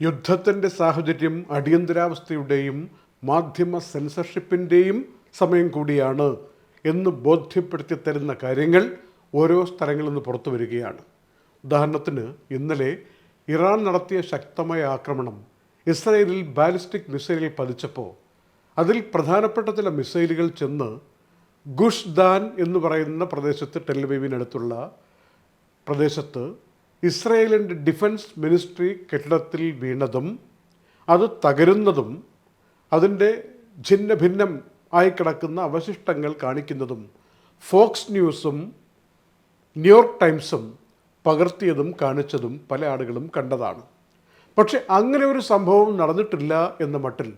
യുദ്ധത്തിന്റെ സാഹചര്യം അടിയന്തരാവസ്ഥയുടെയും മാധ്യമ സെൻസർഷിപ്പിന്റെയും സമയം കൂടിയാണ് എന്ന് ബോധ്യപ്പെടുത്തി തരുന്ന കാര്യങ്ങൾ ഓരോ സ്ഥലങ്ങളിൽ നിന്ന് പുറത്തു വരികയാണ്. ഉദാഹരണത്തിന് ഇന്നലെ ഇറാൻ നടത്തിയ ശക്തമായ ആക്രമണം ഇസ്രയേലിൽ ബാലിസ്റ്റിക് മിസൈലുകൾ പതിച്ചപ്പോൾ അതിൽ പ്രധാനപ്പെട്ട ചില മിസൈലുകൾ ചെന്ന് ഗുഷ് ദാൻ എന്ന് പറയുന്ന പ്രദേശത്ത് ടെലിവീവിനടുത്തുള്ള പ്രദേശത്ത് ഇസ്രയേലിന്റെ ഡിഫൻസ് മിനിസ്ട്രി കെട്ടിടത്തിൽ വീണതും അത് തകരുന്നതും അതിന്റെ ഛിന്ന ഭിന്നം ആയി കിടക്കുന്ന അവശിഷ്ടങ്ങൾ കാണിക്കുന്നതും ഫോക്സ് ന്യൂസും ന്യൂയോർക്ക് ടൈംസും പകർത്തിയതും കാണിച്ചതും പല ആളുകളും കണ്ടതാണ്. പക്ഷെ അങ്ങനെ ഒരു സംഭവം നടന്നിട്ടില്ല എന്ന മട്ടിൽ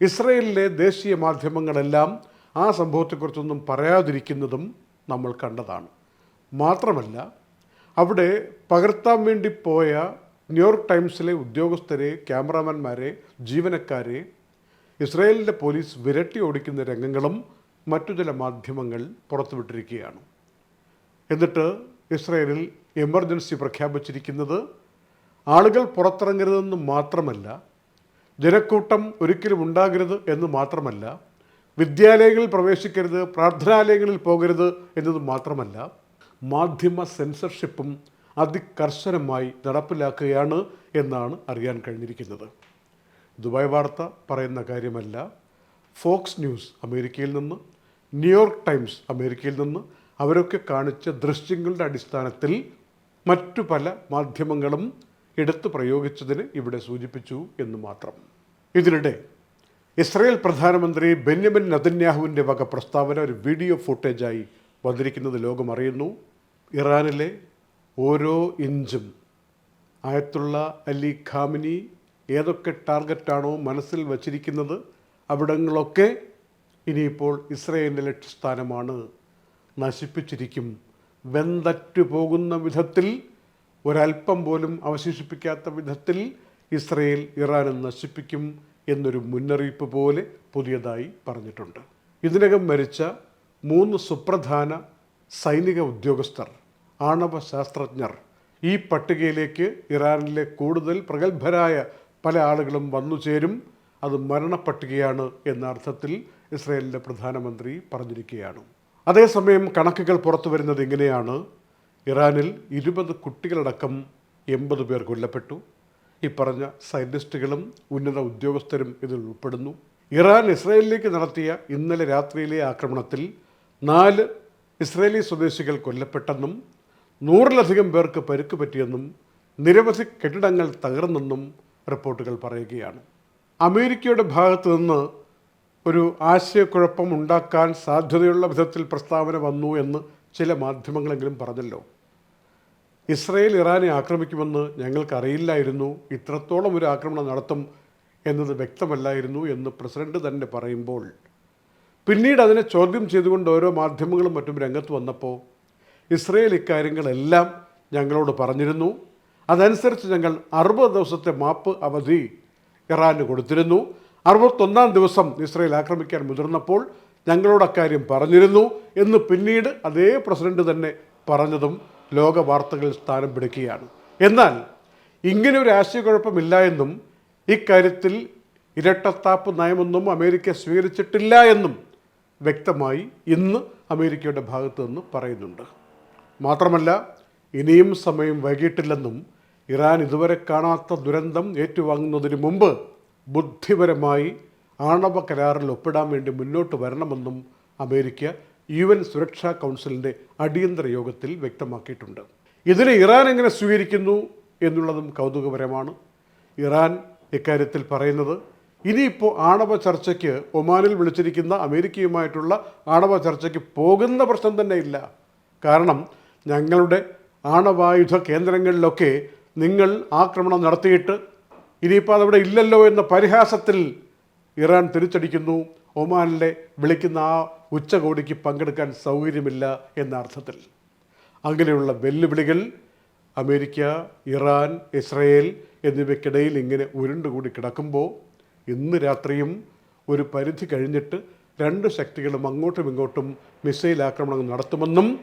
ഇസ്രയേലിലെ ദേശീയ മാധ്യമങ്ങളെല്ലാം ആ സംഭവത്തെക്കുറിച്ചൊന്നും പറയാതിരിക്കുന്നതും നമ്മൾ കണ്ടതാണ്. മാത്രമല്ല അവിടെ പകർത്താൻ വേണ്ടി പോയ ന്യൂയോർക്ക് ടൈംസിലെ ഉദ്യോഗസ്ഥരെ ക്യാമറാമാന്മാരെ ജീവനക്കാരെ ഇസ്രായേലിന്റെ പോലീസ് വിരട്ടി ഓടിക്കുന്ന രംഗങ്ങളും മറ്റു ചില മാധ്യമങ്ങൾ പുറത്തുവിട്ടിരിക്കുകയാണ്. എന്നിട്ട് ഇസ്രായേലിൽ എമർജൻസി പ്രഖ്യാപിച്ചിരിക്കുന്നത് ആളുകൾ പുറത്തിറങ്ങരുതെന്ന് മാത്രമല്ല ജനക്കൂട്ടം ഒരിക്കലും ഉണ്ടാകരുത് എന്ന് മാത്രമല്ല വിദ്യാലയങ്ങളിൽ പ്രവേശിക്കരുത് പ്രാർത്ഥനാലയങ്ങളിൽ പോകരുത് എന്നത് മാത്രമല്ല മാധ്യമ സെൻസർഷിപ്പും അതികർശനമായി നടപ്പിലാക്കുകയാണ് എന്നാണ് അറിയാൻ കഴിഞ്ഞിരിക്കുന്നത്. ദുബായ് വാർത്ത പറയുന്ന കാര്യമല്ല. ഫോക്സ് ന്യൂസ് അമേരിക്കയിൽ നിന്ന് ന്യൂയോർക്ക് ടൈംസ് അമേരിക്കയിൽ നിന്ന് അവരൊക്കെ കാണിച്ച ദൃശ്യങ്ങളുടെ അടിസ്ഥാനത്തിൽ മറ്റു പല മാധ്യമങ്ങളും എടുത്തു പ്രയോഗിച്ചതിന് ഇവിടെ സൂചിപ്പിച്ചു എന്ന് മാത്രം. ഇതിനിടെ ഇസ്രായേൽ പ്രധാനമന്ത്രി ബെന്യമിൻ നതന്യാഹുവിന്റെ വക പ്രസ്താവന ഒരു വീഡിയോ ഫുട്ടേജായി വന്നിരിക്കുന്നത് ലോകം അറിയുന്നു. ഇറാനിലെ ഓരോ ഇഞ്ചും ആയത്തുള്ള അലി ഖാമിനി ഏതൊക്കെ ടാർഗറ്റാണോ മനസ്സിൽ വച്ചിരിക്കുന്നത് അവിടങ്ങളൊക്കെ ഇനിയിപ്പോൾ ഇസ്രയേലിന്റെ ലക്ഷ്യസ്ഥാനമാണ്. നശിപ്പിച്ചിരിക്കും. വെന്തറ്റു പോകുന്ന വിധത്തിൽ ഒരല്പം പോലും അവശേഷിപ്പിക്കാത്ത വിധത്തിൽ ഇസ്രയേൽ ഇറാനെ നശിപ്പിക്കും എന്നൊരു മുന്നറിയിപ്പ് പോലെ പുതിയതായി പറഞ്ഞിട്ടുണ്ട്. ഇതിനകം മരിച്ച മൂന്ന് സുപ്രധാന സൈനിക ഉദ്യോഗസ്ഥർ. ആണവ ശാസ്ത്രജ്ഞർ ഈ പട്ടികയിലേക്ക് ഇറാനിലെ കൂടുതൽ പ്രഗത്ഭരായ പല ആളുകളും വന്നു ചേരും. അത് മരണപ്പട്ടികയാണ് എന്ന അർത്ഥത്തിൽ ഇസ്രയേലിന്റെ പ്രധാനമന്ത്രി പറഞ്ഞിരിക്കുകയാണ്. അതേസമയം കണക്കുകൾ പുറത്തു വരുന്നത് ഇങ്ങനെയാണ്. ഇറാനിൽ ഇരുപത് കുട്ടികളടക്കം എൺപത് പേർ കൊല്ലപ്പെട്ടു. ഈ പറഞ്ഞ സയന്റിസ്റ്റുകളും ഉന്നത ഉദ്യോഗസ്ഥരും ഇതിൽ ഉൾപ്പെടുന്നു. ഇറാൻ ഇസ്രയേലിലേക്ക് നടത്തിയ ഇന്നലെ രാത്രിയിലെ ആക്രമണത്തിൽ നാല് ഇസ്രയേലി സ്വദേശികൾ കൊല്ലപ്പെട്ടെന്നും നൂറിലധികം പേർക്ക് പരുക്ക് പറ്റിയെന്നും നിരവധി കെട്ടിടങ്ങൾ തകർന്നെന്നും റിപ്പോർട്ടുകൾ പറയുകയാണ്. അമേരിക്കയുടെ ഭാഗത്തു നിന്ന് ഒരു ആശയക്കുഴപ്പം ഉണ്ടാക്കാൻ സാധ്യതയുള്ള വിധത്തിൽ പ്രസ്താവന വന്നു എന്ന് ചില മാധ്യമങ്ങളെങ്കിലും പറഞ്ഞല്ലോ. ഇസ്രയേൽ ഇറാനെ ആക്രമിക്കുമെന്ന് ഞങ്ങൾക്കറിയില്ലായിരുന്നു. ഇത്രത്തോളം ഒരു ആക്രമണം നടത്തും എന്നത് വ്യക്തമല്ലായിരുന്നു എന്ന് പ്രസിഡന്റ് തന്നെ പറയുമ്പോൾ. പിന്നീട് അതിനെ ചോദ്യം ചെയ്തുകൊണ്ട് ഓരോ മാധ്യമങ്ങളും മറ്റും രംഗത്ത് വന്നപ്പോൾ ഇസ്രയേൽ ഇക്കാര്യങ്ങളെല്ലാം ഞങ്ങളോട് പറഞ്ഞിരുന്നു. അതനുസരിച്ച് ഞങ്ങൾ അറുപത് ദിവസത്തെ മാപ്പ് അവധി ഇറാന് കൊടുത്തിരുന്നു. അറുപത്തൊന്നാം ദിവസം ഇസ്രയേൽ ആക്രമിക്കാൻ മുതിർന്നപ്പോൾ ഞങ്ങളോട് അക്കാര്യം പറഞ്ഞിരുന്നു എന്ന് പിന്നീട് അതേ പ്രസിഡന്റ് തന്നെ പറഞ്ഞതും ലോക വാർത്തകളിൽ സ്ഥാനം പിടിക്കുകയാണ്. എന്നാൽ ഇങ്ങനെ ഒരു ആശയക്കുഴപ്പമില്ല എന്നും ഇക്കാര്യത്തിൽ ഇരട്ടത്താപ്പ് നയമൊന്നും അമേരിക്ക സ്വീകരിച്ചിട്ടില്ല എന്നും വ്യക്തമായി ഇന്ന് അമേരിക്കയുടെ ഭാഗത്തു നിന്ന് പറയുന്നുണ്ട്. മാത്രമല്ല ഇനിയും സമയം വൈകിട്ടില്ലെന്നും ഇറാൻ ഇതുവരെ കാണാത്ത ദുരന്തം ഏറ്റുവാങ്ങുന്നതിന് മുമ്പ് ബുദ്ധിപരമായി ആണവ കരാറിൽ ഒപ്പിടാൻ വേണ്ടി മുന്നോട്ട് വരണമെന്നും അമേരിക്ക യു എൻ സുരക്ഷാ കൗൺസിലിന്റെ അടിയന്തര യോഗത്തിൽ വ്യക്തമാക്കിയിട്ടുണ്ട്. ഇതിനെ ഇറാൻ എങ്ങനെ സ്വീകരിക്കുന്നു എന്നുള്ളതും കൗതുകപരമാണ്. ഇറാൻ ഇക്കാര്യത്തിൽ പറയുന്നത് ഇനിയിപ്പോൾ ആണവ ചർച്ചയ്ക്ക് ഒമാനിൽ വിളിച്ചിരിക്കുന്ന അമേരിക്കയുമായിട്ടുള്ള ആണവ ചർച്ചയ്ക്ക് പോകുന്ന പ്രശ്നം തന്നെ ഇല്ല കാരണം ഞങ്ങളുടെ ആണവായുധ കേന്ദ്രങ്ങളിലൊക്കെ നിങ്ങൾ ആക്രമണം നടത്തിയിട്ട് ഇനിയിപ്പോൾ അതവിടെ ഇല്ലല്ലോ എന്ന പരിഹാസത്തിൽ ഇറാൻ തിരിച്ചടിക്കുന്നു. ഒമാനിലെ വിളിക്കുന്ന ആ ഉച്ചകോടിക്ക് പങ്കെടുക്കാൻ സൗകര്യമില്ല എന്ന അർത്ഥത്തിൽ. അങ്ങനെയുള്ള വെല്ലുവിളികൾ അമേരിക്ക ഇറാൻ ഇസ്രയേൽ എന്നിവയ്ക്കിടയിൽ ഇങ്ങനെ ഉരുണ്ടുകൂടി കിടക്കുമ്പോൾ ഇന്ന് രാത്രിയും ഒരു പരിധി കഴിഞ്ഞിട്ട് രണ്ട് ശക്തികളും അങ്ങോട്ടും ഇങ്ങോട്ടും മിസൈൽ ആക്രമണം നടത്തുമെന്നും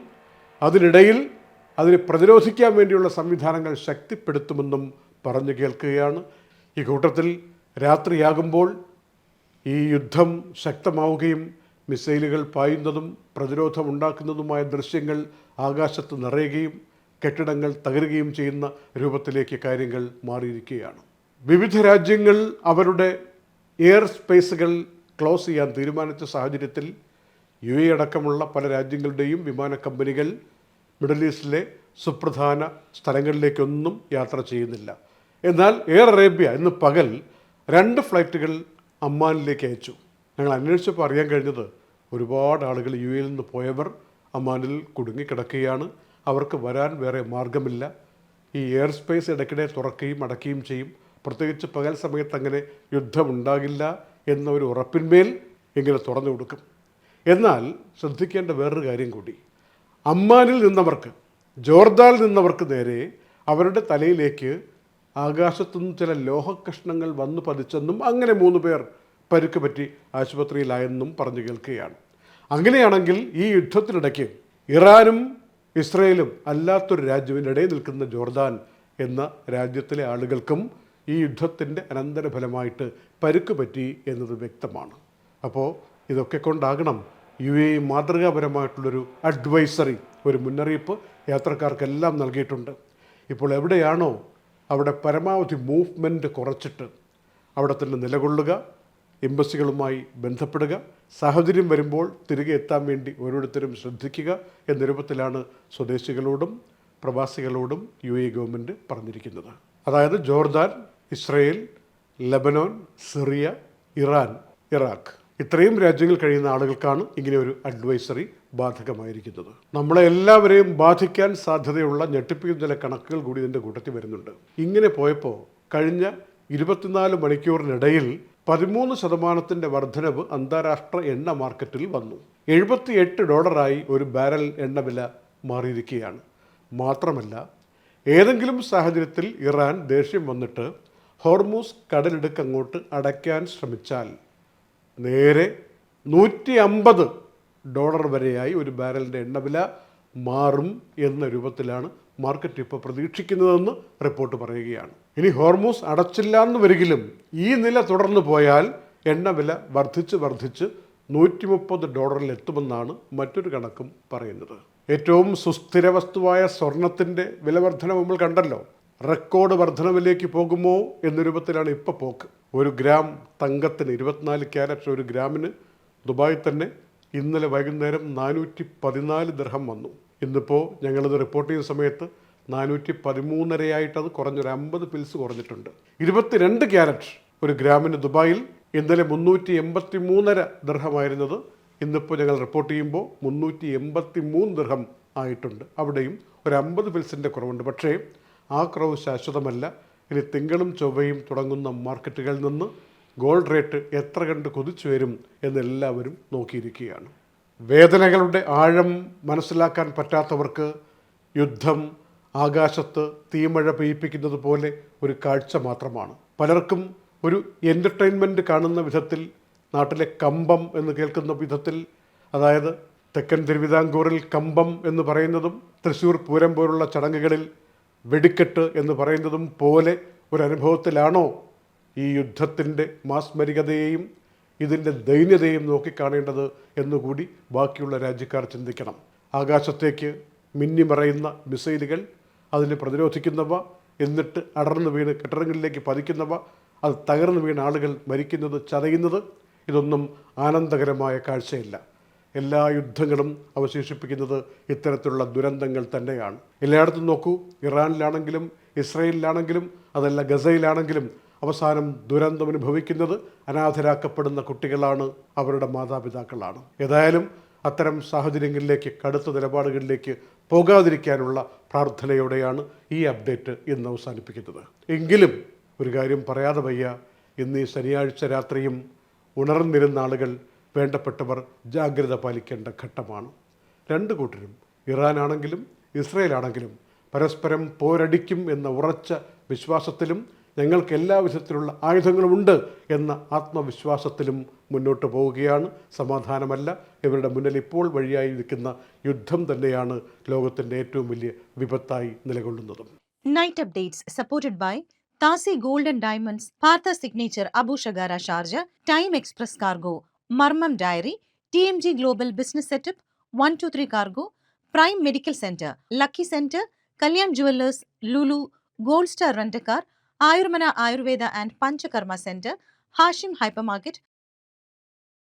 അതിനിടയിൽ അതിനെ പ്രതിരോധിക്കാൻ വേണ്ടിയുള്ള സംവിധാനങ്ങൾ ശക്തിപ്പെടുത്തുമെന്നും പറഞ്ഞു കേൾക്കുകയാണ്. ഈ കൂട്ടത്തിൽ രാത്രിയാകുമ്പോൾ ഈ യുദ്ധം ശക്തമാവുകയും മിസൈലുകൾ പായുന്നതും പ്രതിരോധമുണ്ടാക്കുന്നതുമായ ദൃശ്യങ്ങൾ ആകാശത്ത് നിറയുകയും കെട്ടിടങ്ങൾ തകരുകയും ചെയ്യുന്ന രൂപത്തിലേക്ക് കാര്യങ്ങൾ മാറിയിരിക്കുകയാണ്. വിവിധ രാജ്യങ്ങൾ അവരുടെ എയർ സ്പേസുകൾ ക്ലോസ് ചെയ്യാൻ തീരുമാനിച്ച സാഹചര്യത്തിൽ യു എ അടക്കമുള്ള പല രാജ്യങ്ങളുടെയും വിമാന കമ്പനികൾ മിഡിൽ ഈസ്റ്റിലെ സുപ്രധാന സ്ഥലങ്ങളിലേക്കൊന്നും യാത്ര ചെയ്യുന്നില്ല. എന്നാൽ എയർ അറേബ്യ ഇന്ന് പകൽ രണ്ട് ഫ്ലൈറ്റുകൾ അമ്മാനിലേക്ക് അയച്ചു. ഞങ്ങൾ അന്വേഷിച്ചപ്പോൾ അറിയാൻ കഴിഞ്ഞത് ഒരുപാട് ആളുകൾ യു എയിൽ നിന്ന് പോയവർ അമ്മാനിൽ കുടുങ്ങിക്കിടക്കുകയാണ്. അവർക്ക് വരാൻ വേറെ മാർഗമില്ല. ഈ എയർ സ്പേസ് ഇടയ്ക്കിടെ തുറക്കുകയും അടയ്ക്കുകയും ചെയ്യും. പ്രത്യേകിച്ച് പകൽ സമയത്ത് അങ്ങനെ യുദ്ധമുണ്ടാകില്ല എന്ന ഒരു ഉറപ്പിന്മേൽ ഇങ്ങനെ തുറന്നു കൊടുക്കും? എന്നാൽ ശ്രദ്ധിക്കേണ്ട വേറൊരു കാര്യം കൂടി. അമ്മാനിൽ നിന്നവർക്ക് ജോർദാനിൽ നിന്നവർക്ക് നേരെ അവരുടെ തലയിലേക്ക് ആകാശത്തുനിന്ന് ചില ലോഹക്കഷ്ണങ്ങൾ വന്നു പതിച്ചെന്നും അങ്ങനെ മൂന്ന് പേർ പരുക്ക് പറ്റി ആശുപത്രിയിലായെന്നും പറഞ്ഞു കേൾക്കുകയാണ്. അങ്ങനെയാണെങ്കിൽ ഈ യുദ്ധത്തിനിടയ്ക്ക് ഇറാനും ഇസ്രയേലും അല്ലാത്തൊരു രാജ്യവിനിടയിൽ നിൽക്കുന്ന ജോർദാൻ എന്ന രാജ്യത്തിലെ ആളുകൾക്കും ഈ യുദ്ധത്തിന്റെ അനന്തരഫലമായിട്ട് പരുക്ക് പറ്റി എന്നത് വ്യക്തമാണ്. അപ്പോൾ ഇതൊക്കെ കൊണ്ടാകണം യു എ മാതൃകാപരമായിട്ടുള്ളൊരു അഡ്വൈസറി ഒരു മുന്നറിയിപ്പ് യാത്രക്കാർക്കെല്ലാം നൽകിയിട്ടുണ്ട്. ഇപ്പോൾ എവിടെയാണോ അവിടെ പരമാവധി മൂവ്മെന്റ് കുറച്ചിട്ട് അവിടെ തന്നെ നിലകൊള്ളുക എംബസികളുമായി ബന്ധപ്പെടുക സാഹചര്യം വരുമ്പോൾ തിരികെ എത്താൻ വേണ്ടി ഓരോരുത്തരും ശ്രദ്ധിക്കുക എന്ന രൂപത്തിലാണ് സ്വദേശികളോടും പ്രവാസികളോടും യു എ ഗവൺമെന്റ് പറഞ്ഞിരിക്കുന്നത്. അതായത് Jordan Israel Lebanon Syria Iran Iraq. ഇത്രയും രാജ്യങ്ങളിൽ കഴിയുന്ന ആളുകൾക്കാണ് ഇങ്ങനെ ഒരു അഡ്വൈസറി ബാധകമായിരിക്കുന്നത്. നമ്മളെ എല്ലാവരെയും ബാധിക്കാൻ സാധ്യതയുള്ള ഞെട്ടിപ്പിക്കുന്ന ചില കണക്കുകൾ കൂടി ഇതിന്റെ കൂട്ടത്തിൽ വരുന്നുണ്ട്. ഇങ്ങനെ പോയപ്പോൾ കഴിഞ്ഞ ഇരുപത്തിനാല് മണിക്കൂറിനിടയിൽ പതിമൂന്ന് ശതമാനത്തിന്റെ വർധനവ് അന്താരാഷ്ട്ര എണ്ണ മാർക്കറ്റിൽ വന്നു. എഴുപത്തിയെട്ട് ഡോളറായി ഒരു ബാരൽ എണ്ണ വില മാറിയിരിക്കുകയാണ്. മാത്രമല്ല ഏതെങ്കിലും സാഹചര്യത്തിൽ ഇറാൻ ദേഷ്യം വന്നിട്ട് ഹോർമൂസ് കടലിടുക്ക് അങ്ങോട്ട് അടയ്ക്കാൻ ശ്രമിച്ചാൽ നേരെ നൂറ്റി അമ്പത് ഡോളർ വരെയായി ഒരു ബാരലിന്റെ എണ്ണവില മാറും എന്ന രൂപത്തിലാണ് മാർക്കറ്റ് ഇപ്പോൾ പ്രതീക്ഷിക്കുന്നതെന്ന് റിപ്പോർട്ട് പറയുകയാണ്. ഇനി ഹോർമോസ് അടച്ചില്ല എന്ന് വരികിലും ഈ നില തുടർന്നു പോയാൽ എണ്ണവില വർദ്ധിച്ച് വർദ്ധിച്ച് നൂറ്റി മുപ്പത് ഡോളറിൽ എത്തുമെന്നാണ് മറ്റൊരു കണക്കും പറയുന്നത്. ഏറ്റവും സുസ്ഥിര വസ്തുവായ സ്വർണത്തിന്റെ വിലവർദ്ധന നമ്മൾ കണ്ടല്ലോ. റെക്കോർഡ് വർധനവിലേക്ക് പോകുമോ എന്ന രൂപത്തിലാണ് ഇപ്പോൾ പോക്ക്. ഒരു ഗ്രാം തങ്കത്തിന് ഇരുപത്തിനാല് ക്യാരറ്റ് ഒരു ഗ്രാമിന് ദുബായിൽ തന്നെ ഇന്നലെ വൈകുന്നേരം നാനൂറ്റി പതിനാല് ദർഹം വന്നു. ഇന്നിപ്പോൾ ഞങ്ങളിത് റിപ്പോർട്ട് ചെയ്യുന്ന സമയത്ത് നാനൂറ്റി പതിമൂന്നരയായിട്ട് അത് കുറഞ്ഞൊരു അമ്പത് പിൽസ് കുറഞ്ഞിട്ടുണ്ട്. ഇരുപത്തിരണ്ട് ക്യാരറ്റ് ഒരു ഗ്രാമിന് ദുബായിൽ ഇന്നലെ മുന്നൂറ്റി എൺപത്തി മൂന്നര ദർഹമായിരുന്നത് ഇന്നിപ്പോൾ ഞങ്ങൾ റിപ്പോർട്ട് ചെയ്യുമ്പോൾ മുന്നൂറ്റി എൺപത്തി മൂന്ന് ദർഹം ആയിട്ടുണ്ട്. അവിടെയും ഒരു അമ്പത് പിൽസിന്റെ കുറവുണ്ട്. പക്ഷേ ആ കുറവ് ശാശ്വതമല്ല. ഇനി തിങ്കളും ചൊവ്വയും തുടങ്ങുന്ന മാർക്കറ്റുകളിൽ നിന്ന് ഗോൾഡ് റേറ്റ് എത്ര കണ്ട് കുതിച്ചു വരും എന്നെല്ലാവരും നോക്കിയിരിക്കുകയാണ്. വേദനകളുടെ ആഴം മനസ്സിലാക്കാൻ പറ്റാത്തവർക്ക് യുദ്ധം ആകാശത്ത് തീമഴ പെയ്യിപ്പിക്കുന്നത് പോലെ ഒരു കാഴ്ച മാത്രമാണ്. പലർക്കും ഒരു എന്റർടൈൻമെന്റ് കാണുന്ന വിധത്തിൽ നാട്ടിലെ കമ്പം എന്ന് കേൾക്കുന്ന വിധത്തിൽ അതായത് തെക്കൻ തിരുവിതാംകൂറിൽ കമ്പം എന്ന് പറയുന്നതും തൃശ്ശൂർ പൂരം പോലുള്ള ചടങ്ങുകളിൽ വെടിക്കെട്ട് എന്ന് പറയുന്നതും പോലെ ഒരനുഭവത്തിലാണോ ഈ യുദ്ധത്തിന്റെ മാസ്മരികതയെയും ഇതിന്റെ ദൈന്യതയും നോക്കിക്കാണേണ്ടത് എന്നുകൂടി ബാക്കിയുള്ള രാജ്യക്കാർ ചിന്തിക്കണം. ആകാശത്തേക്ക് മിന്നിമറയുന്ന മിസൈലുകൾ അതിനെ പ്രതിരോധിക്കുന്നവ എന്നിട്ട് അടർന്നു വീണ് കെട്ടിടങ്ങളിലേക്ക് പതിക്കുന്നവ അത് തകർന്നു വീണ ആളുകൾ മരിക്കുന്നത് ചതയുന്നത് ഇതൊന്നും ആനന്ദകരമായ കാഴ്ചയില്ല. എല്ലാ യുദ്ധങ്ങളും അവശേഷിപ്പിക്കുന്നത് ഇത്തരത്തിലുള്ള ദുരന്തങ്ങൾ തന്നെയാണ്. എല്ലായിടത്തും നോക്കൂ ഇറാനിലാണെങ്കിലും ഇസ്രയേലിലാണെങ്കിലും അതല്ല ഗസയിലാണെങ്കിലും അവസാനം ദുരന്തം അനുഭവിക്കുന്നത് അനാഥരാക്കപ്പെടുന്ന കുട്ടികളാണ് അവരുടെ മാതാപിതാക്കളാണ്. ഏതായാലും അത്തരം സാഹചര്യങ്ങളിലേക്ക് കടുത്ത നിലപാടുകളിലേക്ക് പോകാതിരിക്കാനുള്ള പ്രാർത്ഥനയോടെയാണ് ഈ അപ്ഡേറ്റ് ഇന്ന് അവസാനിപ്പിക്കുന്നത്. എങ്കിലും ഒരു കാര്യം പറയാതെ വയ്യ ഇന്ന് ഈ ശനിയാഴ്ച രാത്രിയും ഉണർന്നിരുന്ന ആളുകൾ വേണ്ടപ്പെട്ടവർ ജാഗ്രത പാലിക്കേണ്ട ഘട്ടമാണ്. രണ്ട് കൂട്ടരും ഇറാനാണെങ്കിലും ഇസ്രയേലാണെങ്കിലും പരസ്പരം പോരടിക്കും എന്ന ഉറച്ച വിശ്വാസത്തിലും ഞങ്ങൾക്ക് എല്ലാ വിധത്തിലുള്ള ആയുധങ്ങളുമുണ്ട് എന്ന ആത്മവിശ്വാസത്തിലും മുന്നോട്ട് പോവുകയാണ്. സമാധാനമല്ല. ഇവരുടെ മുന്നിൽ ഇപ്പോൾ വഴിയായി നിൽക്കുന്ന യുദ്ധം തന്നെയാണ് ലോകത്തിന്റെ ഏറ്റവും വലിയ വിപത്തായി നിലകൊള്ളുന്നതും. Night updates supported by താസി golden diamonds Partha signature Abu Sharjah time express cargo മർമ്മം dairy T M G global business setup one two three cargo prime medical centre lucky centre Kalyan jewellers Lulu gold star rent a car Ayurmana Ayurveda and panchakarma centre Hashim hyper market